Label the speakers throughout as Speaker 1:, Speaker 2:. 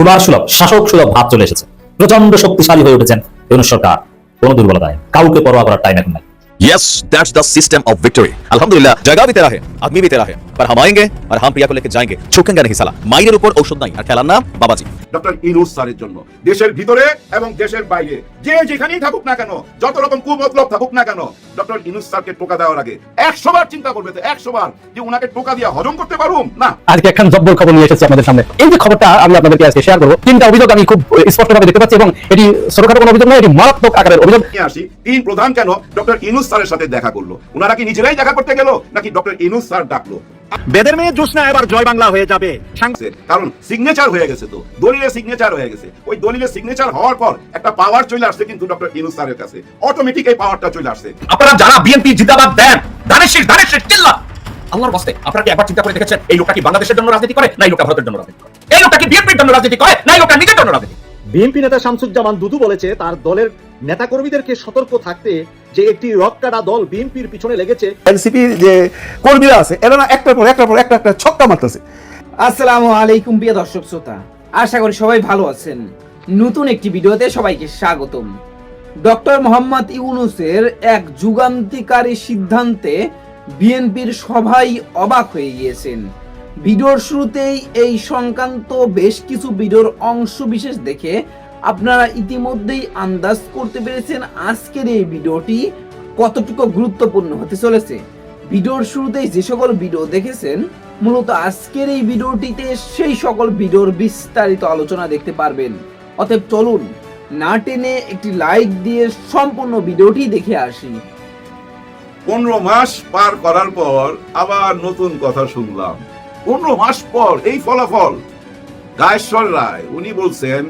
Speaker 1: কুমার সুলভ শাসক সুলভ ভাব চলে এসেছে প্রচণ্ড শক্তিশালী হয়ে উঠেছেন ইউনুস সরকার কোনো দুর্বলতা নেই কাউকে পরোয়া করার টাইম এখন নাই
Speaker 2: Yes, that's the system of victory. আলহামদুলিল্লাহ জায়গা भी तेरा है, आदमी भी तेरा है, पर हम आएंगे और हम प्रिया को लेकर जाएंगे, छुकेंगे नहीं साला। मायने ऊपर औषध नहीं, और खेलाना बाबा जी।
Speaker 3: ডক্টর ইনুস স্যারের জন্য। দেশের ভিতরে এবং দেশের বাইরে। যে যেখানেই থাকুক না কেন যত রকম কুমতলব থাকুক না কেন ডক্টর ইনুস স্যারকে টোকা দেওয়ার আগে একশো বার চিন্তা করবে তো একশো বার যে উনাকে টোকা দিয়ে হজম করতে পারুম? না।
Speaker 4: আজকে একখান জব্বর খবর নিয়ে এসেছি আপনাদের সামনে। এই যে খবরটা আমি আপনাদেরকে আজকে শেয়ার করব তিনটা অভিযোগ আমি খুব স্পষ্টভাবে দেখতে পাচ্ছি এবং এটি ছোটখাটো কোনো অভিযোগ নয় এটি মারাত্মক আকারের অভিযোগ।
Speaker 3: নিয়ে আসি তিন প্রধান কেন ডক্টর ইনুস স্যারের সাথে দেখা করল? উনারা কি নিজেরাই দেখা করতে গেল নাকি ডক্টর ইনুস স্যার ডাকলো?
Speaker 5: বেদের মেয়ে জোসনা এবার জয় বাংলা হয়ে যাবে।
Speaker 3: কারণ সিগনেচার হয়ে গেছে তো। দলিলে সিগনেচার হয়ে গেছে। ওই দলিলে সিগনেচার হওয়ার পর একটা পাওয়ার চলে আসছে কিন্তু ডক্টর ইনুস স্যারের কাছে। অটোমেটিক এই পাওয়ারটা চলে আসছে।
Speaker 6: আপনারা যারা বিএনপি জিন্দাবাদ দেন ধানের শীষ ধানের শীষ চিল্লা! আল্লাহর বাস্তে আপনারা কি একবার চিন্তা করে দেখেছেন এই লোকটা কি বাংলাদেশের জন্য রাজনীতি করে না এই লোকটা ভারতের জন্য রাজনীতি করে? এই লোকটা কি বিএনপির জন্য রাজনীতি করে না এই লোকটা নিজের জন্য রাজনীতি করে?
Speaker 5: বিএনপি নেতা শামসুজ্জামান দুদু বলেছে তার দলের নেতাকর্মীদেরকে সতর্ক থাকতে যে একটি রক্কাটা দল বিএনপির পিছনে লেগেছে।
Speaker 7: এনসিপি যে কর্মীরা আছে এরা না একটার পর একটার পর একটা একটা ছক্কা মারতেছে।
Speaker 8: আসসালামু আলাইকুম প্রিয় দর্শক শ্রোতা। আশা করি সবাই ভালো আছেন। নতুন একটি ভিডিওতে সবাইকে স্বাগতম। ডক্টর মোহাম্মদ ইউনুসের এক যুগান্তিকারী সিদ্ধান্তে বিএনপির সবাই অবাক হয়ে গিয়েছেন। ভিডিওর শুরুতেই এই সংক্রান্ত বেশ কিছু ভিডিওর অংশ বিশেষ দেখে আপনারা ইতিমধ্যেই আন্দাজ করতে পেরেছেন আজকের এই ভিডিওটি কতটুকু গুরুত্বপূর্ণ হতে চলেছে। ভিডিওর শুরুতেই যে সকল ভিডিও দেখেছেন মূলত আজকের এই ভিডিওটিতে সেই সকল ভিডিওর বিস্তারিত আলোচনা দেখতে পারবেন। অতএব চলুন না টেনে একটি লাইক দিয়ে সম্পূর্ণ ভিডিওটি দেখে আসি।
Speaker 3: পনেরো মাস পার করার পর আবার নতুন কথা শুনলাম। পনেরো মাস পর এই ফলাফল। গায়েশ্বর রায় উনি বলছেন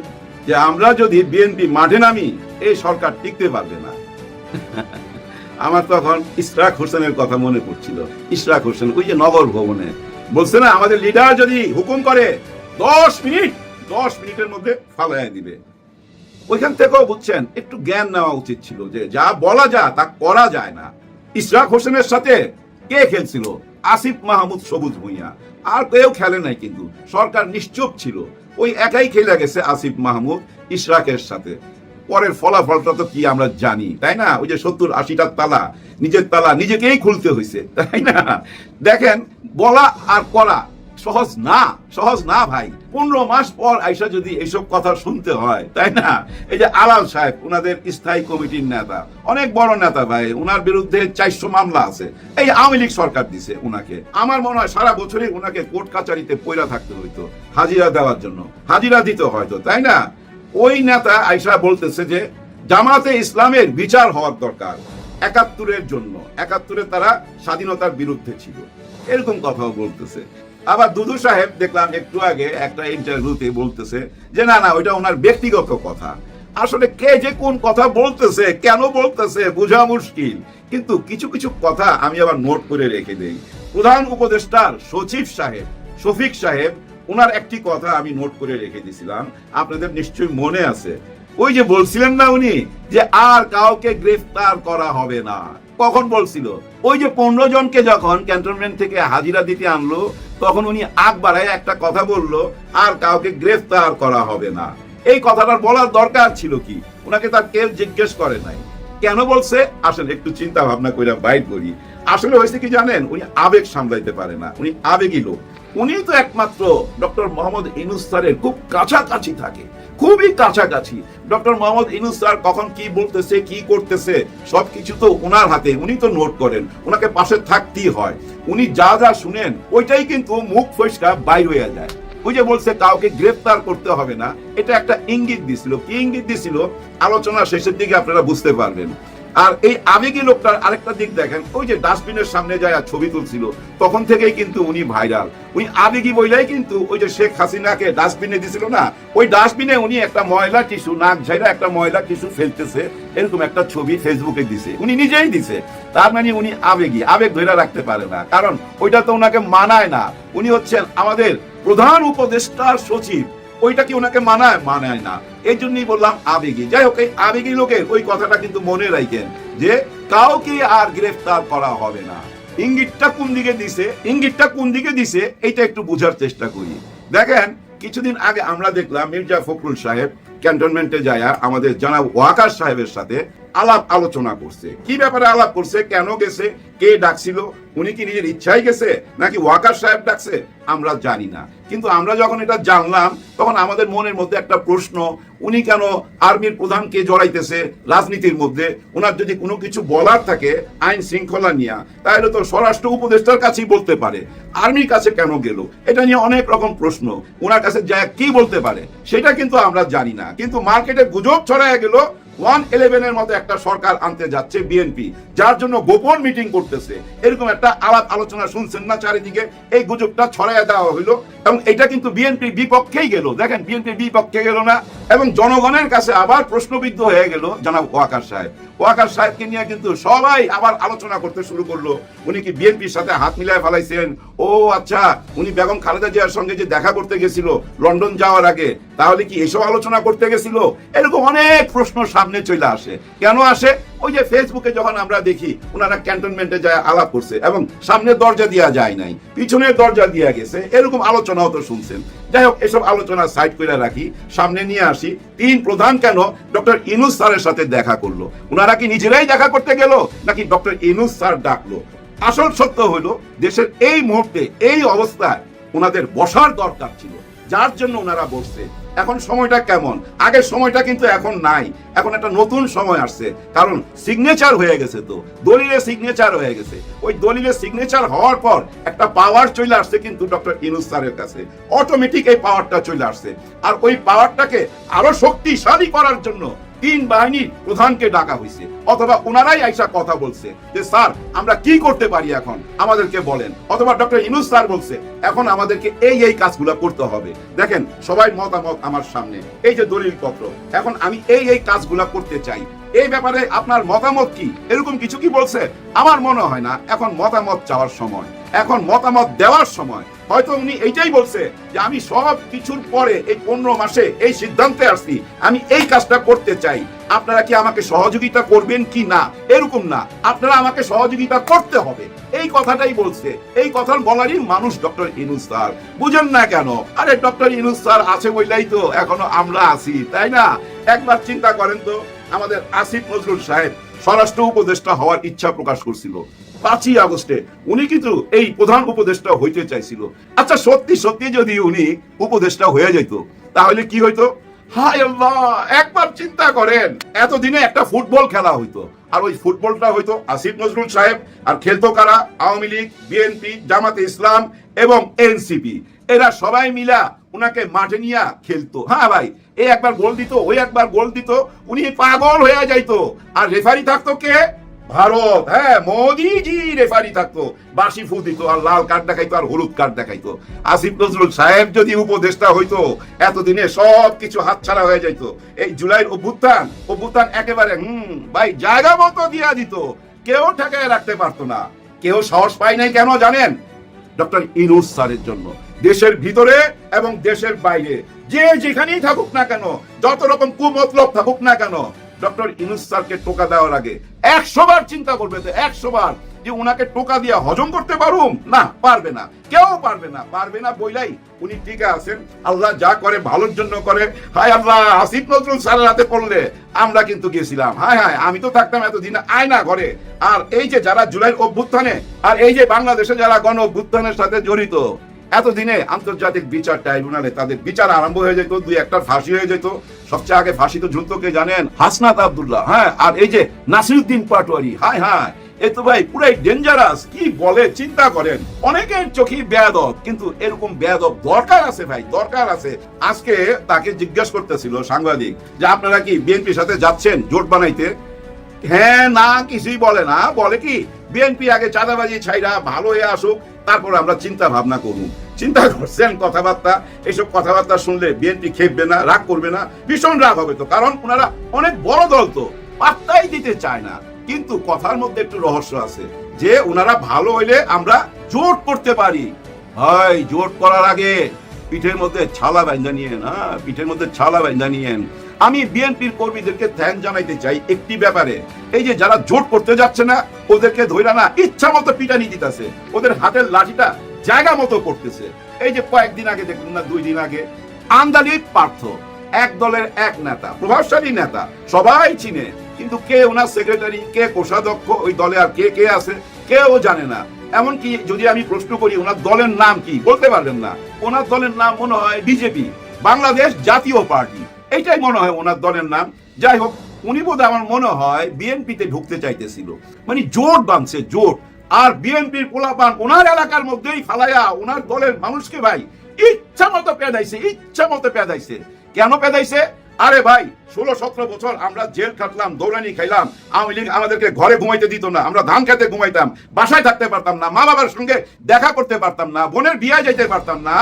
Speaker 3: যে আমরা যদি বিএনপি মাঠে নামি এই সরকার টিকতে পারবে না। আমার তখন ইশরাক হোসেনের কথা মনে পড়ছিল। ইশরাক হোসেন ওই যে নগর ভবনে। বলছে না, আমাদের লিডার যদি হুকুম করে, দশ মিনিট, দশ মিনিটের মধ্যে ফালাইয়া দিবে। ওইখান থেকেও বুঝছেন, একটু জ্ঞান নেওয়া উচিত ছিল যে যা বলা যায় তা করা যায় না। ইশরাক হোসেনের সাথে কে খেলছিল? আসিফ মাহমুদ সবুজ ভুইয়া। আর কেউ খেলে নাই কিন্তু, সরকার নিশ্চুপ ছিল। ওই একাই খেলে গেছে আসিফ মাহমুদ ইশরাকের সাথে। পরের ফলাফলটা তো কি আমরা জানি, তাই না? ওই যে সত্তর আশিটা তালা, নিজের তালা নিজেকেই খুলতে হয়েছে তাই না? দেখেন, বলা আর করা সহজ না সহজ না ভাই। পনেরো মাস পর আইসা যদি এইসব কথা শুনতে হয়, তাই না? এই যে আলাল সাহেব, উনাদের স্থায়ী কমিটির নেতা, অনেক বড় নেতা ভাই, উনার বিরুদ্ধে চারশো মামলা আছে। এই আওয়ামী লীগ সরকার দিছে উনাকে, আমার মনে হয় সারা বছরই উনাকে কোর্ট কাচারিতে পয়লা থাকতে হইতো, হাজিরা দেওয়ার জন্য, হাজিরা দিতে হয়তো, তাই না? ওই নেতা আইসা বলতেছে যে, জামাতে ইসলামের বিচার হওয়ার দরকার। একাত্তরের জন্য। একাত্তরে তারা স্বাধীনতার বিরুদ্ধে ছিল। এরকম কথাও বলতেছে। আবার দুদু সাহেব দেখলাম একটু আগে একটা ইন্টারভিউতে বলতেছে যে, না না, ওইটা ওনার ব্যক্তিগত কথা। আসলে কে যে কোন কথা বলতেছে, কেন বলতেছে, বোঝা মুশকিল। কিন্তু কিছু কিছু কথা আমি আবার নোট করে রেখে দেই। প্রধান উপদেষ্টার সচিব সাহেব, শফিক সাহেব ওনার একটি কথা আমি নোট করে রেখে দিয়েছিলাম আপনাদের নিশ্চয়ই মনে আছে। ওই যে বলছিলেন না উনি যে আর কাউকে গ্রেফতার করা হবে না। কখন বলছিল? ওই যে পনেরো জনকে যখন ক্যান্টনমেন্ট থেকে হাজিরা দিতে আনলো, তখন উনি আগ বাড়ায় একটা কথা বলল, আর কাউকে গ্রেফতার করা হবে না। এই কথাটা বলার দরকার ছিল কি? ওনাকে তার কেউ জিজ্ঞেস করে নাই। কেন বলছে? আসলে একটু চিন্তা ভাবনা করে বাইর করি। আসলে হয়েছে কি জানেন? উনি আবেগ সামলাইতে পারে না। উনি আবেগী লোক। উনি তো একমাত্র ডক্টর মোহাম্মদ ইনুস স্যারের খুব কাছাকাছি থাকে, খুবই কাছাকাছি। ডক্টর মোহাম্মদ ইনুস স্যার কখন কি বলতেছে, কি করতেছে, সবকিছু তো ওনার হাতে, উনি তো নোট করেন ওনাকে পাশে থাকতেই হয়। উনি যা যা শুনেন, ওইটাই কিন্তু মুখ ফসকা বাইর হয়ে যায়। ওই যে বলছে, কাউকে গ্রেফতার করতে হবে না। এটা একটা ইঙ্গিত দিছিল। কি ইঙ্গিত দিছিল? আলোচনা শেষের দিকে আপনারা বুঝতে পারবেন। আর এই আবেগী লোকটার আরেকটা দিক দেখেন, ওই যে ডাস্টবিনের সামনে যায় ছবি তুলছিল, তখন থেকেই কিন্তু উনি ভাইরাল। উনি আবেগী বইলাই কিন্তু ওই যে শেখ হাসিনাকে ডাস্টবিনে দিছিল না, ওই ডাস্টবিনে উনি একটা ময়লা টিস্যু, নাক ঝাইরা একটা ময়লা টিস্যু ফেলতেছে, এরকম একটা ছবি ফেসবুকে দিছে। উনি নিজেই দিছে। তার মানে উনি আবেগী, আবেগ ধরে রাখতে পারে না। কারণ ওইটা তো ওনাকে মানায় না। উনি হচ্ছেন আমাদের প্রধান উপদেষ্টার সচিব। ওইটা কি ওনাকে মানায়? মানায় না। এই জন্যই বললাম আবেগী। যাই হোক, এই আবেগী লোকের ওই কথাটা কিন্তু মনে রাখেন যে কাউকে আর গ্রেফতার করা হবে না। ইঙ্গিতটা কোন দিকে দিছে? ইঙ্গিতটা কোন দিকে দিছে? এটা একটু বোঝার চেষ্টা করি। দেখেন, কিছুদিন আগে আমরা দেখলাম মির্জা ফখরুল সাহেব ক্যান্টনমেন্টে যায় আমাদের জানা ওয়াকার সাহেবের সাথে আলাপ আলোচনা করছে। কি ব্যাপারে আলাপ করছে? কেন গেছে? কে ডাকছিল? উনি কি নিজের ইচ্ছাই গেছে? নাকি ওয়াকার সাহেব ডাকছে? আমরা জানি না। কিন্তু আমরা যখন এটা জানলাম, তখন আমাদের মনের মধ্যে একটা প্রশ্ন, উনি কেন আর্মির প্রধানকে জড়াইতেছে রাজনীতির মধ্যে? ওনার যদি কোনো কিছু বলার থাকে, আইন শৃঙ্খলা নিয়ে, তাহলে তো স্বরাষ্ট্র উপদেষ্টার কাছেই বলতে পারে। আর্মির কাছে কেন গেল? এটা নিয়ে অনেক রকম প্রশ্ন। ওনার কাছে যা কি বলতে পারে? সেটা কিন্তু আমরা জানি না। কিন্তু মার্কেটে গুজব ছড়ায় গেল ওয়ান ইলেভেনের মতো একটা সরকার আনতে যাচ্ছে বিএনপি যার জন্য গোপন মিটিং করতেছে। এরকম একটা আলাপ আলোচনা শুনছেন না চারিদিকে, এই গুজবটা ছড়াইয়া দেওয়া হইল এবং এটা কিন্তু বিএনপির বিপক্ষেই গেল। দেখেন বিএনপির বিপক্ষে গেল না এবং জনগণের কাছে আবার প্রশ্নবিদ্ধ হয়ে গেল জনাব ওয়াকার সাহেব। ওয়াকার সাহেবকে নিয়ে কিন্তু সবাই আবার আলোচনা করতে শুরু করল। উনি কি বিএনপির সাথে হাত মিলায় ফেলাইছেন? ও আচ্ছা উনি বেগম খালেদা জিয়ার সঙ্গে যে দেখা করতে গেছিল লন্ডন যাওয়ার আগে, তাহলে কি এসব আলোচনা করতে গেছিল? এরকম অনেক প্রশ্ন সামনে চলে আসে। কেন আসে? ওই যে ফেসবুকে যখন আমরা দেখি ওনারা ক্যান্টনমেন্টে যায়, আলাপ করছে এবং সামনের দরজা দেওয়া যায় নাই, পিছনের দরজা দিয়ে গেছে, এরকম আলোচনাও তো শুনছেন। যাই হোক, এসব আলোচনা সাইড করে রাখি, সামনে নিয়ে আসি। তিন প্রধান কেন? ডক্টর ইনুস স্যারের সাথে দেখা করল। ওনারা কি নিজেরাই দেখা করতে গেল, নাকি ডক্টর ইনুস স্যার ডাকলো? আসল সত্য হলো দেশের এই মুহূর্তে, এই অবস্থায় ওনাদের বসার দরকার ছিল। যার জন্য ওনারা বসছে এখন সময়টা কেমন? আগের সময়টা কিন্তু এখন নাই। এখন একটা নতুন সময় আসছে। কারণ সিগনেচার হয়ে গেছে তো। দলিলের সিগনেচার হয়ে গেছে। ওই দলিলের সিগনেচার হওয়ার পর একটা পাওয়ার চলে আসছে কিন্তু ডক্টর ইনুস স্যারের কাছে। অটোমেটিক এই পাওয়ারটা চলে আসছে। আর ওই পাওয়ারটাকে আরও শক্তিশালী করার জন্য তিন বাহিনীর প্রধানকে ডাকা হয়েছে। অথবা ওনারাই আইসা কথা বলছে যে, স্যার, আমরা কি করতে পারি এখন? আমাদেরকে বলেন। অথবা ডক্টর ইনুস স্যার বলছে, এখন আমাদেরকে এই এই কাজগুলো করতে হবে। দেখেন, সবাই মতামত আমার সামনে। এই যে দলিল পত্র, এখন আমি এই এই কাজগুলো করতে চাই। এই ব্যাপারে আপনার মতামত কি? এরকম কিছু কি বলছে? আমার মনে হয় না, এখন মতামত চাওয়ার সময়। এখন মতামত দেওয়ার সময়। হয়তো উনি এইটাই বলছে যে আমি সব কিছুর পরে এই পনেরো মাসে এই সিদ্ধান্তে আসছি। আমি এই কাজটা করতে চাই। আপনারা কি আমাকে সহযোগিতা করবেন কি না? এরকম না। আপনারা আমাকে সহযোগিতা করতে হবে। এই কথাটাই বলছে। এই কথা বলারই মানুষ ডক্টর ইনুস স্যার। বুঝেন না কেন? আরে ডক্টর ইনুস স্যার আছে বললেই তো এখনও আমরা আছি, তাই না? একবার চিন্তা করেন তো। আমাদের আসিফ নজরুল সাহেব স্বরাষ্ট্র উপদেষ্টা হওয়ার ইচ্ছা প্রকাশ করছিল। পাঁচই আগস্টে উনি কিন্তু এই প্রধান উপদেষ্টা হইতে চাইছিল। আচ্ছা সত্যি সত্যি যদি উনি উপদেষ্টা হয়ে যেত তাহলে কি হইতো? হায় আল্লাহ, একবার চিন্তা করেন, এতদিনে একটা ফুটবল খেলা হইতো। আর ওই ফুটবলটা হইতো আসিফ নজরুল সাহেব, আর খেলতো কারা? আওয়ামী লীগ, বিএনপি, জামাতে ইসলাম এবং এনসিপি। এরা সবাই মিলা উনাকে মাঠে নিয়ে খেলতো। হ্যাঁ ভাই এই একবার গোল দিত ওই একবার গোল দিত, উনি পাগল হয়ে যাইতো। আর রেফারি থাকতো কে? ভারত হ্যাঁ মোদিজি রেফারি থাকতো বাসি ফু দিত আর লাল কার্ড দেখাইতো আর হলুদ কার্ড দেখাইতো। আসিফ নজরুল সাহেব যদি উপদেষ্টা হইতো, এতদিনে সব কিছু হাতছাড়া হয়ে যাইতো। এই জুলাইয়ের অভ্যুত্থান অভ্যুত্থান একেবারে, হুম, ভাই, জায়গা মতো দিয়া দিত। কেউ ঠেকায় রাখতে পারতো না। কেউ সাহস পায় নাই কেন জানেন? ডক্টর ইনুস স্যারের জন্য। দেশের ভিতরে এবং দেশের বাইরে, যে যেখানেই থাকুক না কেন, যত রকম কুমতলব থাকুক না কেন ডক্টর ইনুস স্যারকে টোকা দেওয়ার আগে একশো বার চিন্তা করবে তো একশো বার যে উনাকে টোকা দিয়া হজম করতে পারুম? না, পারবে না। কেউ পারবে না পারবে না বইলাই। উনি ঠিক আছেন। আল্লাহ যা করে, ভালোর জন্য করে। হায় আল্লাহ, আসিফ নজরুল স্যারের হাতে পড়লে আমরা কিন্তু গেছিলাম হায় হায়, আমি তো থাকতাম এতদিন আয়না ঘরে। আর এই যে যারা জুলাইয়ের অভ্যুত্থানে, আর এই যে বাংলাদেশে যারা গণ অভ্যুত্থানের সাথে জড়িত, এতদিনে আন্তর্জাতিক বিচার ট্রাইব্যুনালে তাদের বিচার আরম্ভ হয়ে যেত, দুই একটা ফাঁসি হয়ে যেত। সবচেয়ে আগে ফাঁসি তো কে জানেন? হাসনাত আব্দুল্লাহ। হ্যাঁ আর এই যে নাসিরুদ্দিন পাটোয়ারি। হায় হায়, এ তো ভাই পুরাই ডেঞ্জারাস কি বলে, চিন্তা করেন। অনেকের চোখে বেয়াদব, কিন্তু এরকম বেয়াদব দরকার আছে ভাই, দরকার আছে। আজকে তাকে জিজ্ঞেস করতেছিল সাংবাদিক যে আপনারা কি বিএনপির সাথে যাচ্ছেন জোট বানাইতে? হ্যাঁ না, কিছুই বলে না। বলে কি, বিএনপি আগে চাঁদাবাজি ছাইরা ভালো হয়ে আসুক, তারপর আমরা চিন্তা ভাবনা করুন চিন্তা করছেন কথাবার্তা, এইসব কথাবার্তা শুনলে বিএনপি খেপবে না, রাগ করবে না, ভীষণ রাগ হবে তো। কারণ ওনারা অনেক বড় দল তো, পাত্তাই দিতে চায় না। কিন্তু কথার মধ্যে একটু রহস্য আছে, যে ওনারা ভালো হইলে আমরা জোট করতে পারি। ভাই, জোট করার আগে পিঠের মধ্যে ছালা বাইন্দা নিয়েন হ্যাঁ? পিঠের মধ্যে ছালা বাইন্দা নিয়েন। আমি বিএনপির কর্মীদেরকে ধ্যান জানাইতে চাই একটি ব্যাপারে। এই যে যারা জোট করতে যাচ্ছে না, ওদেরকে ধইরা না ইচ্ছা মতো পিটানি দিতেছে। ওদের হাতের লাঠিটা জায়গা মতো করতেছে। এই যে কয়েকদিন আগে দেখুন না, দুই দিন আগে আন্দালিব পার্থ, এক দলের এক নেতা, প্রভাবশালী নেতা, সবাই চিনে, কিন্তু কে ওনার সেক্রেটারি কে কোষাধ্যক্ষ, ওই দলে আর কে কে আছে, কেউ জানে না। এমনকি যদি আমি প্রশ্ন করি, ওনার দলের নাম কি, বলতে পারবেন না। ওনার দলের নাম মনে হয় বিজেপি বাংলাদেশ জাতীয় পার্টি। এইটাই মনে হয় ওনার দলের নাম। যাই হোক, উনি বোধ আমার মনে হয় বিএনপিতে ঢুকতে চাইতেছিল। মানে জোট বাঁধছে জোট আর বিএনপির পোলাপান ওনার এলাকার মধ্যেই ফালাইয়া ওনার দলের মানুষকে ভাই ইচ্ছা মতো পেদাইছে, ইচ্ছা মতো পেদাইছে। কেন পেদাইছে? আরে ভাই, ষোলো সতেরো বছর আমরা জেল খাটলাম, দৌড়ানি খাইলাম, আওয়ামী লীগ আমাদেরকে ঘরে ঘুমাইতে দিত না, আমরা ধান খেতে ঘুমাইতাম, বাসায় থাকতে পারতাম না, মা বাবার সঙ্গে দেখা করতে পারতাম না, বোনের বিয়ে যেতে পারতাম না,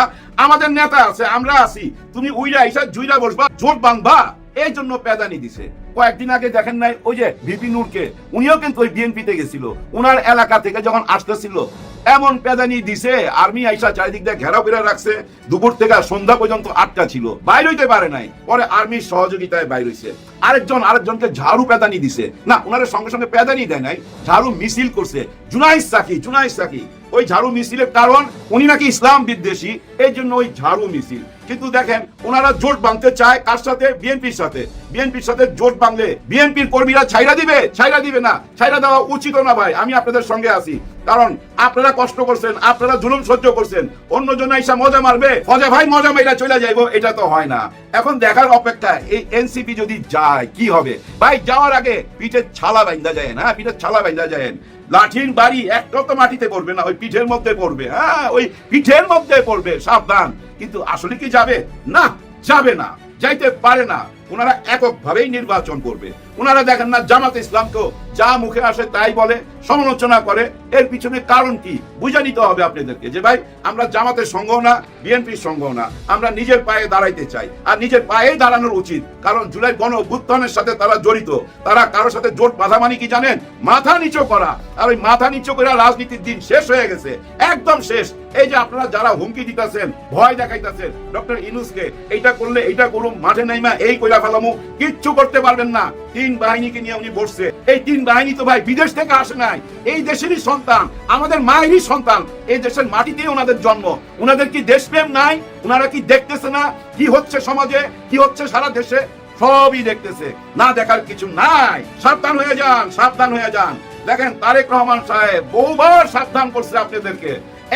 Speaker 3: আমাদের নেতা আছে, আমরা আছি, তুমি উইরা ইসা জুইরা বসবা, জোট বাংবা এই জন্য পেদানি দিছে। কয়েকদিন আগে দেখেন নাই, ওই যে ভিপি নূরকে, উনিও কিন্তু ওই বিএনপিতে গেছিল। ওনার এলাকা থেকে যখন আসতেছিল, এমন পেদানি দিছে, আর্মি আইসা চারিদিক দিয়ে ঘেরাও করে রাখছে, দুপুর থেকে সন্ধ্যা পর্যন্ত আটকা ছিল। বাইর হইতে পারে নাই, পরে আর্মির সহযোগিতায় বাইর হইছে। আরেকজন, আরেকজনকে ঝাড়ু পেদানি দিছে। না ওনার সঙ্গে সঙ্গে পেদানি দেয় নাই, ঝাড়ু মিছিল করছে। জুনাইস সাকি জুনাইস সাকি। ওই ঝাড়ু মিছিলের কারণ উনি নাকি ইসলাম বিদ্বেষী, এই জন্য ওই ঝাড়ু মিছিল। কিন্তু দেখেন, ওনারা জোট বাঁধতে চায় কার সাথে? বিএনপির সাথে। বিএনপির সাথে জোট বাঁধলে বিএনপির কর্মীরা ছাইরা দিবে? ছাইরা দিবে না। ছাইরা দেওয়া উচিত না ভাই, আমি আপনাদের সঙ্গে আছি। কারণ আপনারা কষ্ট করছেন, আপনারা জুলুম সহ্য করছেন অন্য জন এসে মজা মারবে মজা ভাই মজা মাইরা চলে যাইবো, এটা তো হয় না। এখন দেখার অপেক্ষা, এই এনসিপি যদি যায়, কি হবে? ভাই, যাওয়ার আগে পিঠের ছালা বাইন্দা যায় না পিঠের ছালা বাইন্দা যায় লাঠির বাড়ি একটা তো মাটিতে পড়বে না, ওই পিঠের মধ্যে পড়বে হ্যাঁ? ওই পিঠের মধ্যে পড়বে, সাবধান। কিন্তু আসলে কি যাবে? না যাবে না, যাইতে পারে না। ওনারা এককভাবেই নির্বাচন করবে। ওনারা দেখেন না জামাত ইসলামকেও যা মুখে আসে তাই বলে, সমালোচনা করে। এর পিছনে কারণ কি? বুঝে নিতে হবে আপনাদেরকে যে ভাই, আমরা জামাতের সঙ্গ না, বিএনপির সঙ্গ না। আমরা নিজের পায়ে দাঁড়াইতে চাই। আর নিজের পায়ে দাঁড়ানোর উচিত। কারণ জুলাই গণ অভ্যুত্থানের সাথে তারা জড়িত। তারা কারোর সাথে জোট বাঁধা মানে কি জানেন? মাথা নিচু করা। আর ওই মাথা নিচু করে রাজনীতির দিন শেষ হয়ে গেছে। একদম শেষ। এই যে আপনারা যারা হুমকি দিতেছেন, ভয় দেখাইতেছেন, ডক্টর ইনুসকে, এইটা করলে এইটা করুন, মাঠে নাইমা, এই কইরা ফেলামু, কিচ্ছু করতে পারবেন না। তিন বাহিনীকে নিয়ে উনি বসছে। এই তিন বাহিনী তো ভাই বিদেশ থেকে আসে নাই। এই দেশেরই সন্তান, আমাদের মায়েরই সন্তান। এই দেশের মাটিতেই ওনাদের জন্ম। ওনাদের কি দেশপ্রেম নাই? ওনারা কি দেখতেছে না? কি হচ্ছে সমাজে? কি হচ্ছে সারা দেশে? সবই দেখতেছে। না দেখার কিছু নাই। সাবধান হয়ে যান, সাবধান হয়ে যান। দেখেন, তারেক রহমান সাহেব বহুবার সাবধান করছে আপনাদেরকে।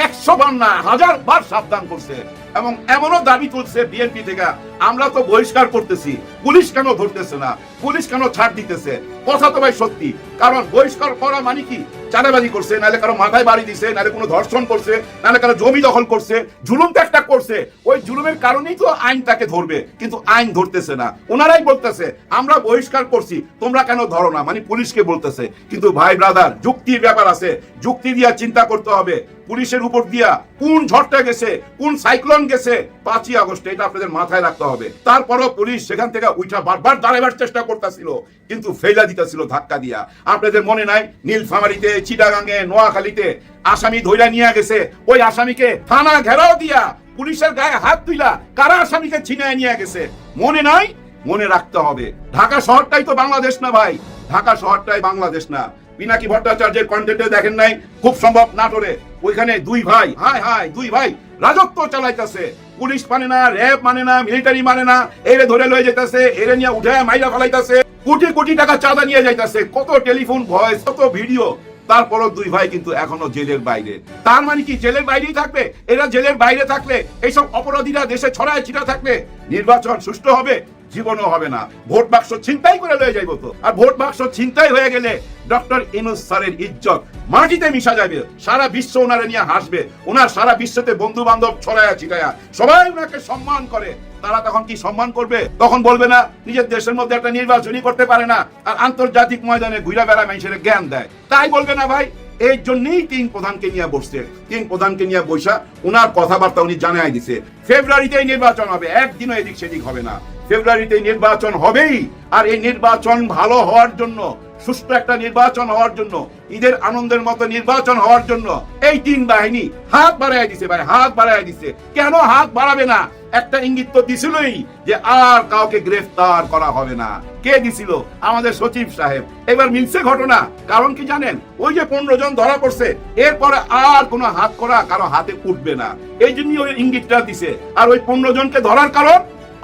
Speaker 3: একশো বার না, হাজার বার সাবধান করছে। এবং এমনও দাবি করছে বিএনপি থেকে, আমরা তো বহিষ্কার করতেছি, পুলিশ কেন ধরতেছে না? পুলিশ কেন ছাড় দিতেছে? কথা তো ভাই সত্যি, কারণ বহিষ্কার করা মানে কি? চাঁদাবাজি করছে, নাহলে কারও মাথায় বাড়ি দিছে, নাহলে কোনো ধর্ষণ করছে, নাহলে কারও জমি দখল করছে, জুলুম তো একটা করছে। ওই জুলুমের কারণেই তো আইন তাকে ধরবে, কিন্তু আইন ধরতেছে না। ওনারাই বলতেছে, আমরা বহিষ্কার করছি, তোমরা কেন ধরো না? মানে পুলিশকে বলতেছে। কিন্তু ভাই ব্রাদার, যুক্তির ব্যাপার আছে, যুক্তি দিয়া চিন্তা করতে হবে। পুলিশের উপর দিয়া কোন ঝড়টা গেছে, কোন সাইক্লোন গেছে পাঁচই আগস্ট, এটা আপনাদের মাথায় রাখতে হবে। তারপরও পুলিশ সেখান থেকে উঠা বারবার দাঁড়াবার চেষ্টা করতেছিল, কিন্তু ফেলা দিতেছিল ধাক্কা দিয়া। আপনাদের মনে নাই, নীলফামারিতে, চিটাগাঙ্গে, নোয়াখালীতে আসামি ধইরা নিয়ে গেছে, ওই আসামিকে থানা ঘেরাও দিয়া পুলিশের গায়ে হাত তুইলা কারা আসামিকে ছিনায় নিয়ে গেছে? মনে নাই? মনে রাখতে হবে। ঢাকা শহরটাই তো বাংলাদেশ না ভাই। ঢাকা শহরটাই বাংলাদেশ না। পিনাকি ভট্টাচার্যের কন্টেন্টে দেখেন নাই? খুব সম্ভব নাটোরে ওইখানে দুই ভাই হাই হাই দুই ভাই রাজত্ব চালাইতেছে। পুলিশ মানে না, র্যাব মানে না, মিলিটারি মানে না, এরে ধরে লয়ে যেতেছে, এরে নিয়ে উঠে মাইরা ফেলাইতেছে, কোটি কোটি টাকা চাঁদা নিয়ে যাইতেছে, কত টেলিফোন, ভয়েস, কত ভিডিও। তারপরও দুই ভাই কিন্তু এখনও জেলের বাইরে। তার মানে কি জেলের বাইরেই থাকবে? এরা জেলের বাইরে থাকলে এইসব অপরাধীরা দেশে ছড়ায় ছিটা থাকবে? নির্বাচন সুষ্ঠু হবে? জীবনও হবে না। ভোট বাক্স ছিনতাই করে লয়ে যাইব তো। আর ভোট বাক্স ছিনতাই হয়ে গেলে ডক্টর ইনুস স্যারের ইজ্জত মাটিতে মিশা যাবে। সারা বিশ্ব ওনারে নিয়ে হাসবে। ওনার সারা বিশ্বতে বন্ধু বান্ধব ছড়ায়া ছিটায়া। সবাই ওনাকে সম্মান করে। তারা তখন কি সম্মান করবে? তখন বলবে না, নিজের দেশের মধ্যে একটা নির্বাচনই করতে পারে না। আর আন্তর্জাতিক ময়দানে ঘুরা বেড়া মানুষের জ্ঞান দেয়। তাই বলবে না ভাই এই জন্যই তিন প্রধানকে নিয়ে বসছে। তিন প্রধানকে নিয়ে বৈশা ওনার কথাবার্তা উনি জানাই দিছে। ফেব্রুয়ারিতেই নির্বাচন হবে, একদিনও এদিক সেদিক হবে না। ফেব্রুয়ারিতে নির্বাচন হবেই। আর এই নির্বাচন ভালো হওয়ার জন্য, সুষ্ঠু একটা নির্বাচন হওয়ার জন্য, ঈদের আনন্দের মতো নির্বাচন হওয়ার জন্য এই তিন বাহিনী হাত বাড়াই দিছে ভাই, হাত বাড়াই দিছে। কেন হাত বাড়াবে না? একটা ইঙ্গিত তো দিছিলই যে আর কাউকে গ্রেফতার করা হবে না। কে দিছিল? আমাদের সচিব সাহেব। এবার মিলছে ঘটনা। কারণ কি জানেন? ওই যে পনেরো জন ধরা পড়ছে, এরপরে আর কোনো হাত করা কারও হাতে উঠবে না। এই জন্যই ওই ইঙ্গিতটা দিছে। আর ওই পনেরো জনকে ধরার কারণ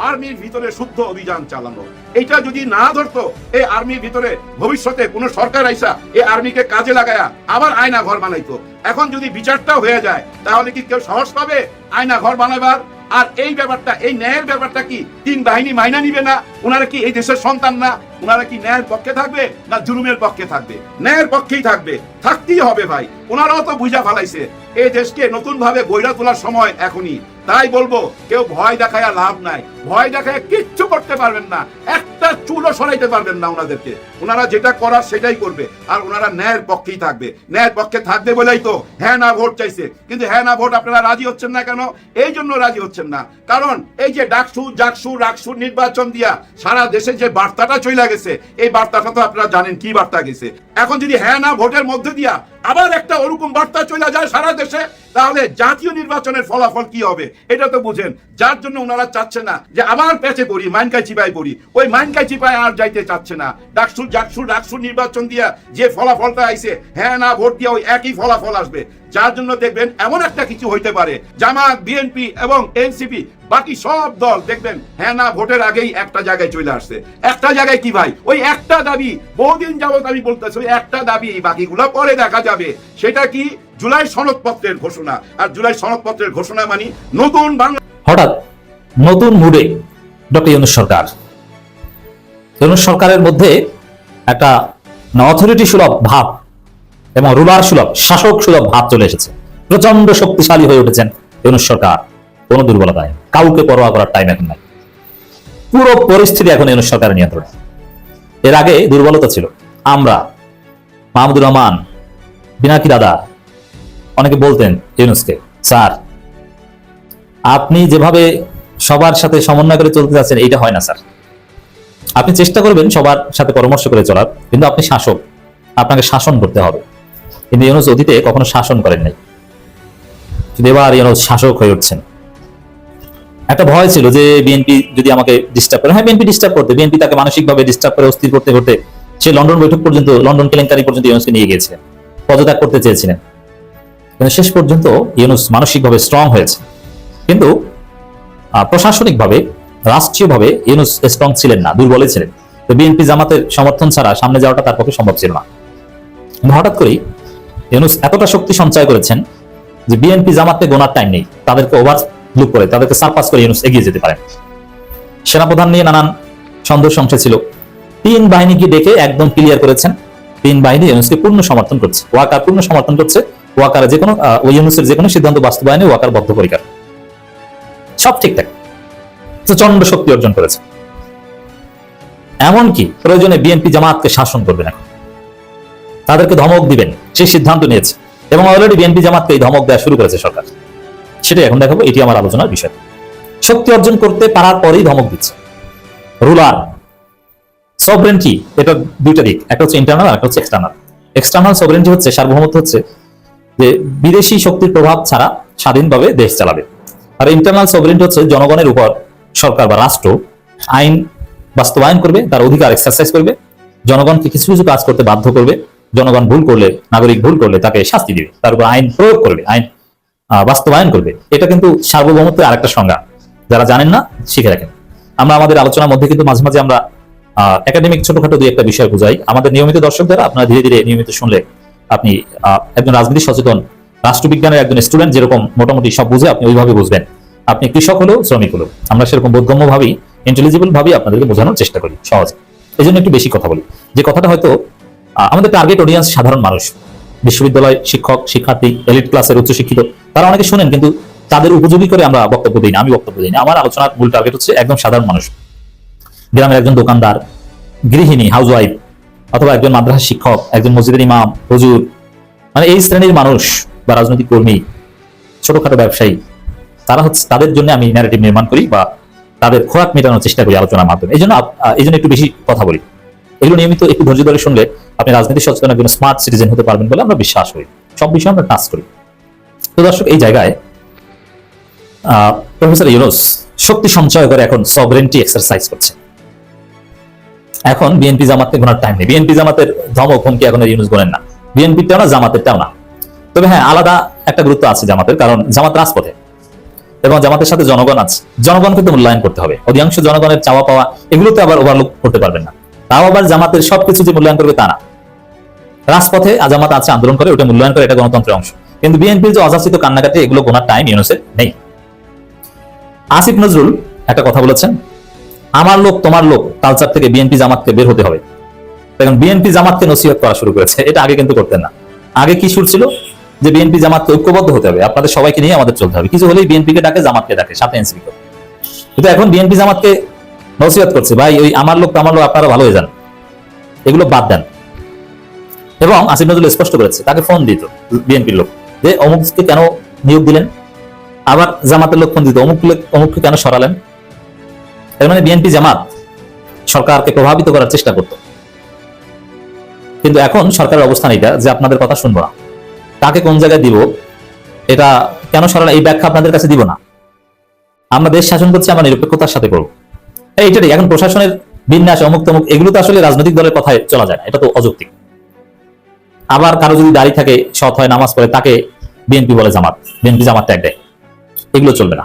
Speaker 3: আর্মির ভিতরে শুদ্ধ অভিযান চালানো। এটা যদি না ধরতো, এই আর্মির ভিতরে ভবিষ্যতে কোন সরকার আইসা এই আর্মিকে কাজে লাগায়া আবার আয়না ঘর বানাইতো। এখন যদি বিচারটা হয়ে যায়, তাহলে কি কেউ সাহস পাবে আয়না ঘর বানাবার আর এই ব্যাপারটা, এই ন্যায়ের ব্যাপারটা কি তিন বাহিনী মাইনা নিবে না? ওনারা কি এই দেশের সন্তান না? ওনারা কি ন্যায়ের পক্ষে থাকবে না জুলুমের পক্ষে থাকবে? ন্যায়ের পক্ষেই থাকবে। থাকতেই হবে ভাই। ওনারাও তো বুঝা ফালাইছে। এই দেশকে নতুন ভাবে গইরা তোলার সময় এখনই। তাই বলব, কেউ ভয় দেখায় লাভ নাই। ভয় দেখায় কিচ্ছু করতে পারবেন না। একটা চুলও সরাইতে পারবেন না ওনাদেরকে। ওনারা যেটা করার সেটাই করবে। আর ওনারা ন্যায়ের পক্ষেই থাকবে। ন্যায়ের পক্ষে থাকবে বলেই তো হ্যাঁ না ভোট চাইছে। কিন্তু হ্যাঁ না ভোট আপনারা রাজি হচ্ছেন না কেন? এই জন্য রাজি হচ্ছেন না। কারণ এই যে ডাকসু, জাকসু, রাকসু নির্বাচন দিয়া সারা দেশে যে বার্তাটা চলে গেছে, এই বার্তাটা তো আপনারা জানেন কি বার্তা গেছে। এখন যদি হ্যাঁ না ভোটের মধ্যে দিয়া আবার একটা ওরকম বার্তা চলে যায় সারা দেশে, তাহলে জাতীয় নির্বাচনের ফলাফল কি হবে? এটা তো বুঝেন। যার জন্য ওনারা চাচ্ছে না যে আবার পেঁচে পড়ি মাইনকাই চিপায় পড়ি। ওই মাইনকাই চিপায় আর যাইতে চাচ্ছে না। ডাকসুর, জাকসুর ডাকসুর নির্বাচন দিয়া যে ফলাফলটা আইছে হ্যাঁ না, ভোট দিয়া ওই একই ফলাফল আসবে। যার জন্য দেখবেন এমন একটা কিছু হইতে পারে। জামাত বিএনপি এবং এনসিপি বাকি সব দল দেখবেন হ্যাঁ না ভোটের আগেই একটা জায়গায় চলে আসছে। একটা জায়গায় কি ভাই? ওই একটা দাবি, বহুদিন যাবত আমি বলতেছি, ওই একটা দাবি বাকিগুলো পরে দেখা যাবে। সেটা কি? জুলাই সনদপত্রের ঘোষণা। আর জুলাই সনদপত্রের ঘোষণা মানে নতুন বাংলা
Speaker 1: হঠাৎ নতুন মুডে ডক্টর ইউনুস সরকার। ইউনুস সরকারের মধ্যে একটা অথরিটি সুলভ ভাব এবং রুলার সুলভ, শাসক সুলভ ভাব চলে এসেছে। প্রচণ্ড শক্তিশালী হয়ে উঠেছেন ইউনুস সরকার। কোনো দুর্বলতায়, কাউকে পরোয়া করার টাইম এখন নাই। পুরো পরিস্থিতি এখন ইউনুস সরকারের নিয়ন্ত্রণে। এর আগে দুর্বলতা ছিল। আমরা, মাহমুদুর রহমান বিনাকি দাদা, অনেকে বলতেন ইউনুসকে, স্যার, আপনি যেভাবে সবার সাথে সমন্বয় করে চলতে যাচ্ছেন, এইটা হয় না, স্যার। আপনি চেষ্টা করবেন সবার সাথে পরামর্শ করে চলার, কিন্তু আপনি শাসক, আপনাকে শাসন করতে হবে। কিন্তু ইউনুস অতীতে কখনো শাসন করেন নাই। কিন্তু এবার ইউনুস শাসক হয়ে উঠছেন। একটা ভয় ছিল যে বিএনপি যদি আমাকে ডিস্টার্ব করে হ্যাঁ বিএনপি ডিস্টার্ব করতে, বিএনপি তাকে মানসিকভাবে ডিস্টার্ব করে, অস্থির করতে করতে সে লন্ডন বৈঠক পর্যন্ত, লন্ডন কেলেঙ্কারি পর্যন্ত ইউনুসকে নিয়ে গিয়েছিলেন পদত্যাগ করতে চেয়েছিলেন। কিন্তু শেষ পর্যন্ত ইউনুস মানসিকভাবে স্ট্রং হয়েছে। কিন্তু প্রশাসনিকভাবে, রাষ্ট্রীয়ভাবে ইউনুস স্ট্রং ছিলেন না দুর্বলই ছিলেন। তো বিএনপি জামাতের সমর্থন ছাড়া সামনে যাওয়াটা তার পক্ষে সম্ভব ছিল না। হঠাৎ করেই ইউনুস এতটা শক্তি সঞ্চয় করেছেন যে বিএনপি জামাতকে গোনার টাইম নেই। তাদেরকে ওভার লুক করে, তাদেরকে সারপাস করে ইউনুস এগিয়ে যেতে পারেন। সেনাপ্রধান নিয়ে নানান সন্দেহ সংশয় ছিল। তিন বাহিনীকে ডেকে একদম ক্লিয়ার করেছেন? তিন বাহিনী ইউনুসকে পূর্ণ সমর্থন করছে। ওয়াকার পূর্ণ সমর্থন করছে। ওয়াকার যে কোনো ওই ইউনুসের যে কোনো সিদ্ধান্ত বাস্তবায়নে ওয়াকার বদ্ধপরিকার। সব ঠিকঠাক প্রচণ্ড শক্তি অর্জন করেছে। এমনকি প্রয়োজনে বিএনপি জামাতকে শাসন করবেন এখন। তাদেরকে ধমক দিবেন, সেই সিদ্ধান্ত নিয়েছে। এবং অলরেডি বিএনপি জামাতকে এই ধমক দেওয়া শুরু করেছে সরকার। সেটাই এখন দেখাবো, এটি আমার আলোচনার বিষয়। শক্তি অর্জন করতে পারার পরেই ধমক দিচ্ছে। রুলার সবরেন্টি এটা দুইটা দিক, একটা হচ্ছে ইন্টারনাল একটা হচ্ছে এক্সটার্নাল এক্সটার্নাল সবরেন্টি হচ্ছে, সার্বভৌমত্ব হচ্ছে যে বিদেশি শক্তির প্রভাব ছাড়া স্বাধীনভাবে দেশ চালাবে। আর ইন্টারনাল সবরেন্টি হচ্ছে জনগণের উপর সরকার বা রাষ্ট্র আইন বাস্তবায়ন করবে, তার অধিকার এক্সারসাইজ করবে, জনগণকে কিছু কিছু কাজ করতে বাধ্য করবে জনগণ ভুল করলে, নাগরিক ভুল করলে তাকে শাস্তি দিবে। তার উপর আইন প্রয়োগ করবে, আইন বাস্তবায়ন করবে। এটা কিন্তু সার্বভৌমত্বের আরেকটা সংজ্ঞা। যারা জানেন না, শিখে রাখেন। আমরা আমাদের আলোচনার মধ্যে কিন্তু মাঝে মাঝে আমরা একাডেমিক ছোটখাটো দুই একটা বিষয় বুঝাই। আমাদের নিয়মিত দর্শক দ্বারা আপনারা ধীরে ধীরে নিয়মিত শুনলে আপনি একজন রাজনীতি সচেতন, রাষ্ট্রবিজ্ঞানের একজন স্টুডেন্ট যেরকম মোটামুটি সব বুঝে, আপনি ওইভাবে বুঝবেন। আপনি কৃষক হলেও শ্রমিক হলেও। আমরা সেরকম বোধগম্য ভাবেই ইন্টেলিজিবল ভাবেই আপনাদেরকে বোঝানোর চেষ্টা করি, সহজ। এই একটু বেশি কথা বলি। যে কথাটা হয়তো আমাদের টার্গেট অডিয়েন্স সাধারণ মানুষ। বিশ্ববিদ্যালয় শিক্ষক, শিক্ষার্থী এলিট ক্লাসের উচ্চশিক্ষিত, তারা অনেকে শোনেন কিন্তু তাদের উপযোগী করে আমরা বক্তব্য দিই না, আমি বক্তব্য দিই না। আমার আলোচনার মূল টার্গেট হচ্ছে একদম সাধারণ মানুষ। গ্রামের একজন দোকানদার, গৃহিণী হাউসওয়াইফ অথবা একজন মাদ্রাসা শিক্ষক, একজন মসজিদের ইমাম, হুজুর মানে এই শ্রেণির মানুষ বা রাজনৈতিক কর্মী, ছোটখাটো ব্যবসায়ী, তারা হচ্ছে, তাদের জন্য আমি ন্যারেটিভ নির্মাণ করি বা তাদের খোরাক মেটানোর চেষ্টা করি আলোচনার মাধ্যমে। এই জন্য এই জন্য একটু বেশি কথা বলি। এগুলো নিয়মিত একটু ধৈর্য ধরে শুনলে আপনি রাজনীতি সচেতন একজন স্মার্ট সিটিজেন হতে পারবেন বলে আমরা বিশ্বাস করি। সব বিষয়ে আমরা টাচ করি। তো দর্শক, এই জায়গায় প্রফেসর ইউনুস শক্তি সঞ্চয় করে এখন সবরেন্টি এক্সারসাইজ করছে। এখন বিএনপি জামাতকে গোনার টাইম নেই। বিএনপি জামাতের ধমক, হুমকি এখন ইউনুস গোনেন না। বিএনপিটাও না, জামাতেরটাও না। তবে হ্যাঁ আলাদা একটা গুরুত্ব আছে জামাতের, কারণ জামাত রাজপথে। এবং জামাতের সাথে জনগণ আছে। জনগণকে তো মূল্যায়ন করতে হবে। অধিকাংশ জনগণের চাওয়া পাওয়া এগুলো তো আবার ওভারলুক করতে পারবেন না। তাও আবার জামাতের সবকিছু যে মূল্যায়ন করবে তা না। রাজপথে আজামাত আছে, আন্দোলন করে, ওটা মূল্যায়ন করে, এটা গণতন্ত্রের অংশ। কিন্তু বিএনপির যে অযাচিত কান্নাকাটি, এগুলো গোনার টাইম ইউনুসের নেই। আসিফ নজরুল একটা কথা বলেছেন, আমার লোক, তোমার লোক কালচার থেকে বিএনপি জামাতকে বের হতে হবে। এখন বিএনপি জামাতকে নসিহত করা শুরু করেছে, এটা আগে কিন্তু করতেন না। আগে কি সুর ছিল? যে বিএনপি জামাতকে ঐক্যবদ্ধ হতে হবে, আপনাদের সবাইকে নিয়ে আমাদের চলতে হবে। কিছু হলেই বিএনপি কে ডাকে, জামাতকে ডাকে, সাথে এনসিপি কিন্তু এখন বিএনপি জামাতকে নসিহত করছে, ভাই, ওই আমার লোক আমার লোক আপনারা ভালো হয়ে যান এগুলো বাদ দেন। এবং আসিফ নজরুল স্পষ্ট করেছে, তাকে ফোন দিত বিএনপির লোক, যে অমুককে কেন নিয়োগ দিলেন? আবার জামাতের লোক ফোন দিত, অমুক অমুককে কেন সরালেন? এর মানে বিএনপি জামাত সরকারকে প্রভাবিত করার চেষ্টা করত। কিন্তু এখন সরকারের অবস্থান এটা, যে আপনাদের কথা শুনব না। তাকে কোন জায়গায় দিব, এটা কেন সরালে, এই ব্যাখ্যা আপনাদের কাছে দিব না। আমরা দেশ শাসন করছি, আমরা নিরপেক্ষতার সাথে করব। এই এটাই এখন প্রশাসনের বিন্যাস, অমুক তমুক, এগুলো তো আসলে রাজনৈতিক দলের কথায় চলা যায় এটা তো অযৌক্তিক। আবার কারও যদি দাড়ি থাকে, সৎ হয়, নামাজ পড়ে, তাকে বিএনপি বলে জামাত, বিএনপি জামাত ত্যাগ দেয়। এগুলো চলবে না।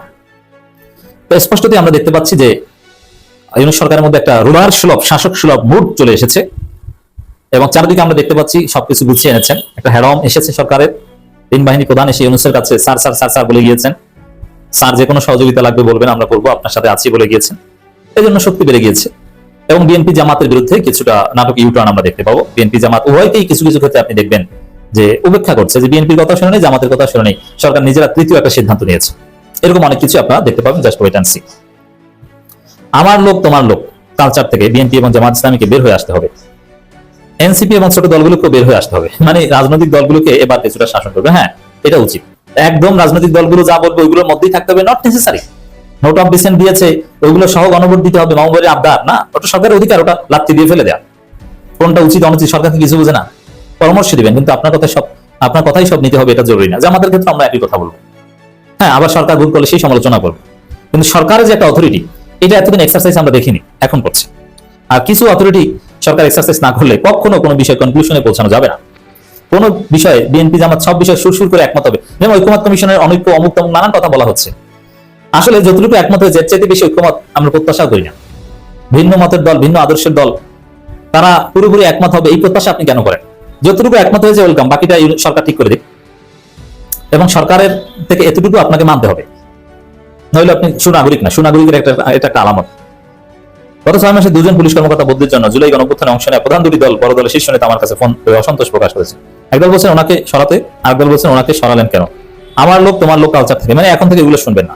Speaker 1: তো স্পষ্টতই আমরা দেখতে পাচ্ছি যে ইউনুস সরকারের মধ্যে একটা রুলার সুলভ, শাসক সুলভ মুড চলে এসেছে এবং চারিদিকে আমরা দেখতে পাচ্ছি সবকিছু গুছিয়ে এনেছেন। একটা হ্যারম এসেছে সরকারের। তিন বাহিনী প্রধান এসে ইউনুসের কাছে, স্যার স্যার স্যার স্যার, বলে গিয়েছেন। স্যার, যে কোনো সহযোগিতা লাগবে বলবেন, আমরা করব, আপনার সাথে আছি, বলে গিয়েছেন। এই জন্য শক্তি বেড়ে গিয়েছে। এবং বিএনপি জামাতের বিরুদ্ধে কিছুটা নাটক ইউটার্ন আমরা দেখতে পাবো। বিএনপি জামাত উভয়কেই কিছু কিছু ক্ষেত্রে আপনি দেখবেন যে উপেক্ষা করছে যে বিএনপির কথা শুনে জামাতের কথা শুনে সরকার নিজেরা তৃতীয় একটা সিদ্ধান্ত নিয়েছে। এরকম অনেক কিছু আপনারা দেখতে পাবেন জাস্ট ওয়েট অ্যান্ড সি আমার লোক, তোমার লোক কালচার থেকে বিএনপি এবং জামাত ইসলামীকে বের হয়ে আসতে হবে। এনসিপি এবং ছোট দলগুলোকে বের হয়ে আসতে হবে। মানে রাজনৈতিক দলগুলোকে এবার কিছুটা শাসন করবে। হ্যাঁ এটা উচিত। একদম রাজনৈতিক দলগুলো যা বলবে ওইগুলোর মধ্যেই থাকতে হবে not necessary note of dissent দিয়েছে, ওইগুলো সহ গণভোট দিতে হবে মামুবাড়ির আবদার। না, ওটা সরকারের অধিকার, ওটা লাত্তি দিয়ে ফেলে দেয়া। কোনটা উচিত, অনুচিত, সরকার কিছু বুঝে না? পরামর্শ দিবেন, কিন্তু আপনার কথা সব, আপনার কথাই সব নিতে হবে, এটা জরুরি না। যে আমাদের ক্ষেত্রে আমরা একই কথা বলব। হ্যাঁ আবার সরকার ভুল করলে সেই সমালোচনা করব। কিন্তু সরকারের যে একটা অথরিটি এটা এতদিন এক্সারসাইজ আমরা দেখিনি, এখন করছে। আর কিছু অথরিটি সরকার এক্সারসাইজ না করলে কখনো কোনো বিষয় কনক্লুশনে পৌঁছানো যাবে না। কোনো বিষয়ে বিএনপি জামাত সব বিষয়ে সুরসুর করে একমত হবে। যেমন ঐক্যমত কমিশনের অনৈক্য অমুক নানান কথা বলা হচ্ছে। আসলে যতটুকু একমত হয়েছে, এর চাইতে বেশি ঐক্যমত আমরা প্রত্যাশা করি না। ভিন্ন মতের দল, ভিন্ন আদর্শের দল, তারা পুরোপুরি একমত হবে, এই প্রত্যাশা আপনি কেন করেন? যতটুকু একমত হয়েছে, ওয়েলকাম, বাকিটা সরকার ঠিক করে দিক। এবং সরকারের থেকে এতটুকু আপনাকে মানতে হবে। নইলে আপনি সুনাগরিক না, সুনাগরিকের একটা, এটা একটা আলামত। গত ছয় মাসে দুজন পুলিশ কর্মকর্তা বদলির জন্য জুলাই গণপ্রথানে অংশ নেয় প্রধান দুটি দল, বড় দলের শীর্ষ নেতা আমার কাছে ফোন অসন্তোষ প্রকাশ করেছে। একদল বলছেন, ওনাকে সরাতে আরেকদল বলছেন, ওনাকে সরালেন কেন? আমার লোক, তোমার লোক কালচার থেকে মানে এখন থেকে এগুলো শুনবেন না।